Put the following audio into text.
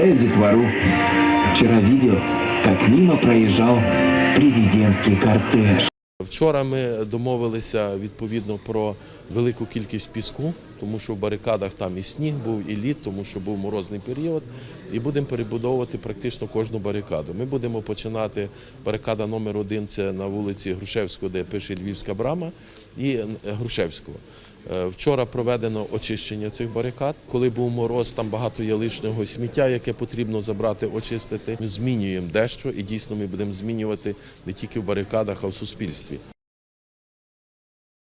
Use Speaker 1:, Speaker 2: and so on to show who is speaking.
Speaker 1: Поздравляю детвору. Вчера видел, как мимо проезжал президентский кортеж.
Speaker 2: Вчора ми домовилися відповідно про велику кількість піску, тому що в барикадах там і сніг був, і лід, тому що був морозний період. І будемо перебудовувати практично кожну барикаду. Ми будемо починати барикада номер один це на вулиці Грушевського, де пише Львівська брама, і Грушевського. Е, Вчора проведено очищення цих барикад. Коли був мороз, там багато є лишнього сміття, яке потрібно забрати, очистити. Ми змінюємо дещо, і дійсно ми будемо змінювати не тільки в барикадах, а в суспільстві.